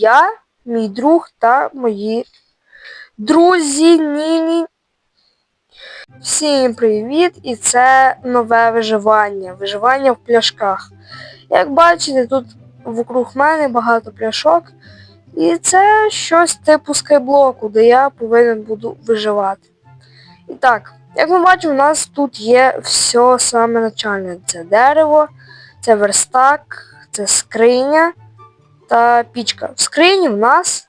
Я, мій друг та мої друзі Ніні. Всім привіт! І це нове виживання. Виживання в пляшках. Як бачите, тут вокруг мене багато пляшок. І це щось типу скайблоку, де я повинен буду виживати. І так, як ми бачимо, у нас тут є все саме начальне. Це дерево, це верстак, це скриня та пічка. В скрині в нас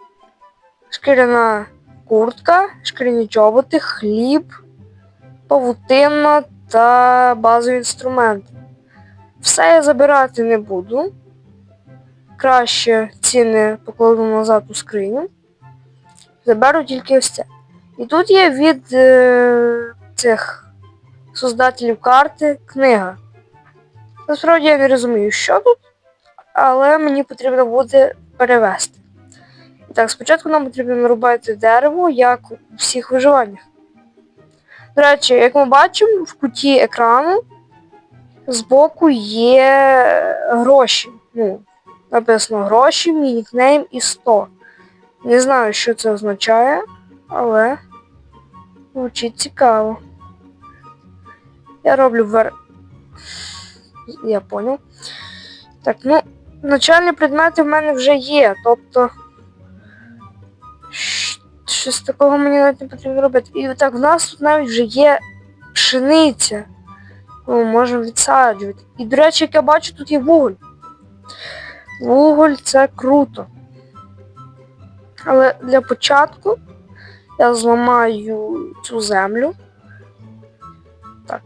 шкіряна куртка, шкіряні чоботи, хліб, павутинна та базові інструменти. Все я забирати не буду. Краще ціни покладу назад у скриню. Заберу тільки ось це. І тут є від е, цих создателів карти книга. Насправді я не розумію, що тут, але мені потрібно буде перевести. Так, спочатку нам потрібно нарубати дерево, як у всіх виживаннях. До речі, як ми бачимо, в куті екрану збоку є гроші. Ну, написано гроші, мій нікнейм і 100. Не знаю, що це означає, але звучить цікаво. Я роблю вер... Я понял. Так, ну, начальні предмети в мене вже є, тобто. Щось такого мені навіть не потрібно робити. І так, в нас тут навіть вже є пшениця. Ми можемо відсаджувати. І, до речі, як я бачу, тут є вуголь. Вуголь це круто. Але для початку я зламаю цю землю. Так.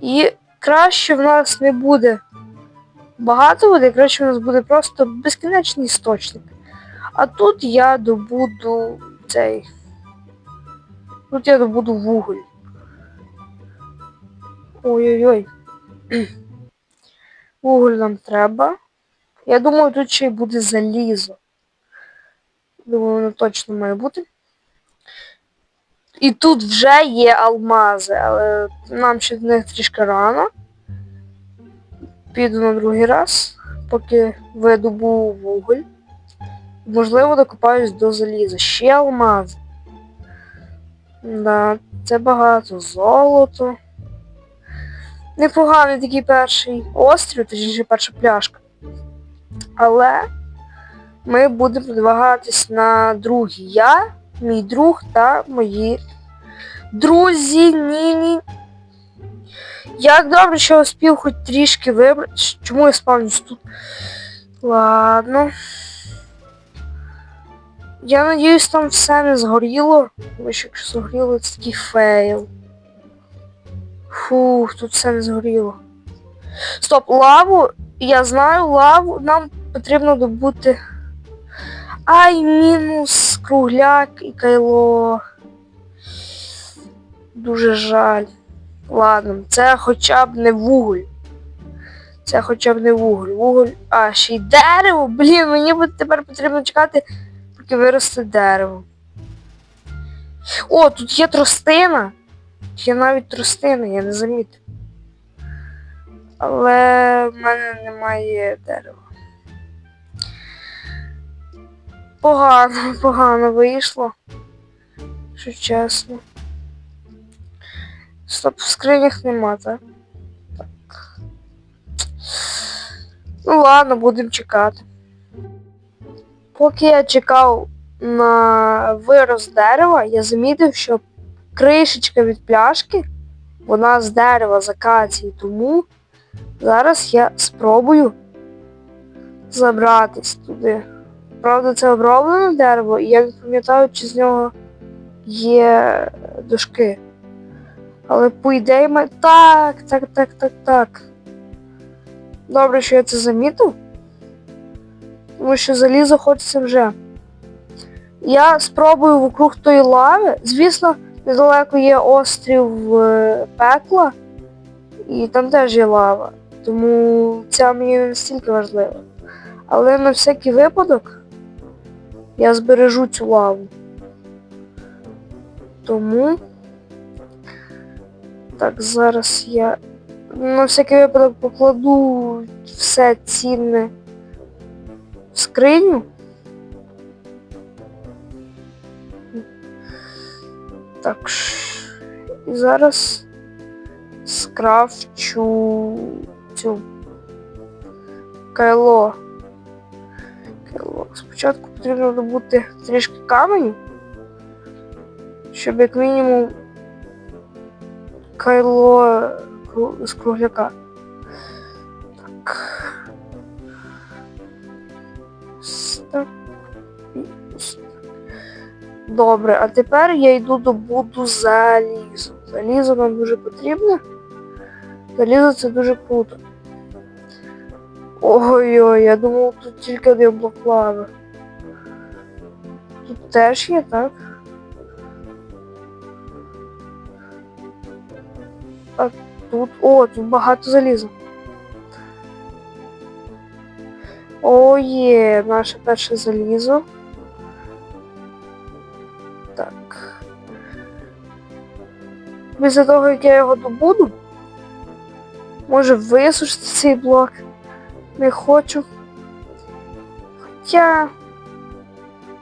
І краще в нас не буде багато води, краще в нас буде просто безкінечний істочник. А тут я добуду цей. Тут я добуду вуголь. Ой-ой-ой. Вуголь нам треба. Я думаю, тут ще й буде залізо. Думаю, воно точно має бути. І тут вже є алмази, але нам ще до них трішки рано. Піду на другий раз, поки видобу вуголь. Можливо, докопаюсь до заліза. Ще алмази. Да, це багато. Золото. Непоганий такий перший острів, точніше перша пляшка. Але ми будемо продвигатись на другий. Я, мій друг та мої друзі Ніні. Як добре, що я успів хоч трішки вибрати. Чому я спавнюсь тут? Ладно. Я надіюсь, там все не згоріло. Бо що якщо згоріло, це такий фейл. Фух, тут все не згоріло. Стоп, лаву. Я знаю лаву. Нам потрібно добути. Ай, мінус кругляк і кайло. Дуже жаль. Ладно, це хоча б не вуголь. Це хоча б не вуголь. Вуголь. А, ще й дерево. Блін, мені буде тепер потрібно чекати, поки виросте дерево. О, тут є тростина. Є навіть тростина, я не замітив. Але в мене немає дерева. Погано, погано вийшло. Що чесно. Стоп, в скринях нема, так? Ну ладно, будемо чекати. Поки я чекав на вирос дерева, я замітив, що кришечка від пляшки, вона з дерева з тому зараз я спробую забратись туди. Правда, це оброблене дерево, і я не пам'ятаю, чи з нього є дошки. Але по ідеї ми... Так, так, так, так, так. Добре, що я це замітив. Тому що залізо хочеться вже. Я спробую вокруг тої лави. Звісно, недалеко є острів е, пекла, і там теж є лава. Тому ця мені не настільки важлива. Але на всякий випадок я збережу цю лаву. Тому. Так, зараз я на всякий випадок покладу все цінне в скриню. Так. І зараз скрафчу цю кайло. Кайло. Спочатку потрібно добути трішки каменю, щоб як мінімум кайло з кругляка. Так. Ось так. І ось так. Добре, а тепер я йду добуду залізо. Залізо нам дуже потрібно. Залізо це дуже круто. Ой-ой, я думав, тут тільки один блок лави. Тут теж є, так? А тут. О, тут багато заліза. О, є, наше перше залізо. Так. Після того, як я його добуду, може висушити цей блок. Не хочу. Хоча.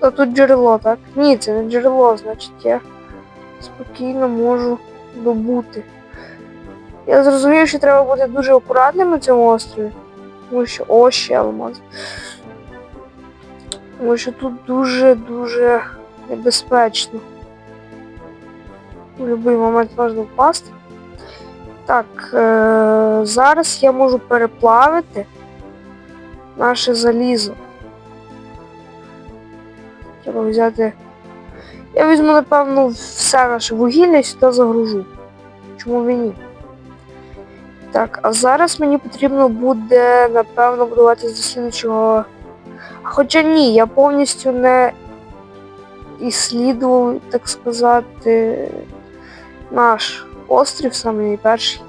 А тут джерело, так? Ні, це не джерело, значить я спокійно можу добути. Я зрозумів, що треба бути дуже акуратним на цьому острові. Тому що о, ще алмаз. Тому що тут дуже-дуже небезпечно. В будь-який момент можна впасти. Так, е- зараз я можу переплавити наше залізо. Треба взяти. Я візьму, напевно, все наше вугілля і сюди загружу. Чому і ні? Так, а зараз мені потрібно буде, напевно, будуватися до слідчого. Хоча ні, я повністю не іслідував, так сказати, наш острів, саме найперший.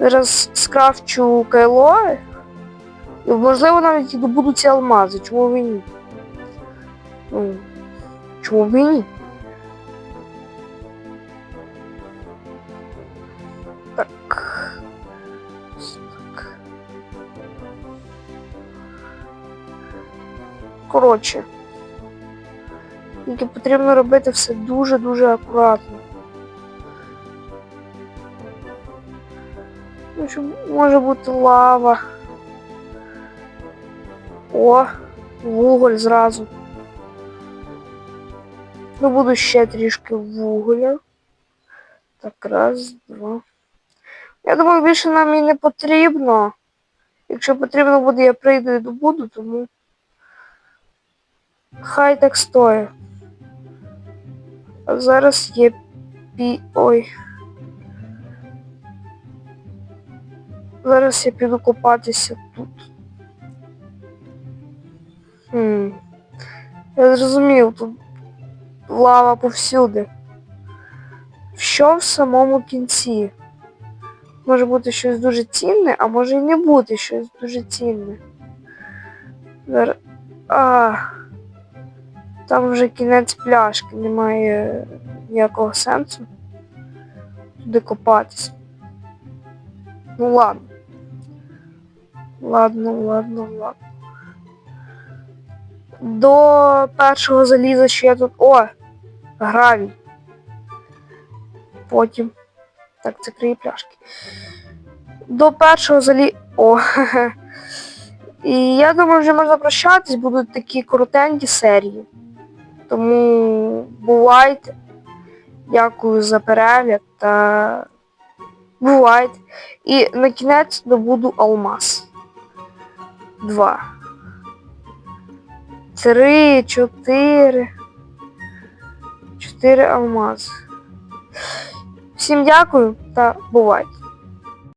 Зараз скрафчу кайло. І, можливо, навіть і добудуть ці алмази. Чому і ні? Ну, чому і ні? Так. Коротше. Тільки потрібно робити все дуже-дуже акуратно. Ну, може бути лава. О, вуголь зразу. Ну, буду ще трішки вуголя. Так, раз, два. Я думаю, більше нам і не потрібно. Якщо потрібно буде, я прийду і добуду, тому хай так стоїть. А зараз є пі. Ой. Зараз я піду копатися тут. Хм. Я зрозумів, тут лава повсюди. Що в самому кінці? Може бути щось дуже цінне, а може і не бути щось дуже цінне. Зар... А, там вже кінець пляшки, немає ніякого сенсу туди копатись. Ну ладно. Ладно, ладно, ладно. До першого заліза, що я тут... О! Гравій. Потім. Так, це криє пляшки. До першого залі... О. І я думаю, вже можна прощатись, будуть такі коротенькі серії. Тому бувайте. Дякую за перегляд та бувайте. І на кінець добуду алмаз. Два. Три, чотири. Чотири алмази. Всім дякую та бувайте.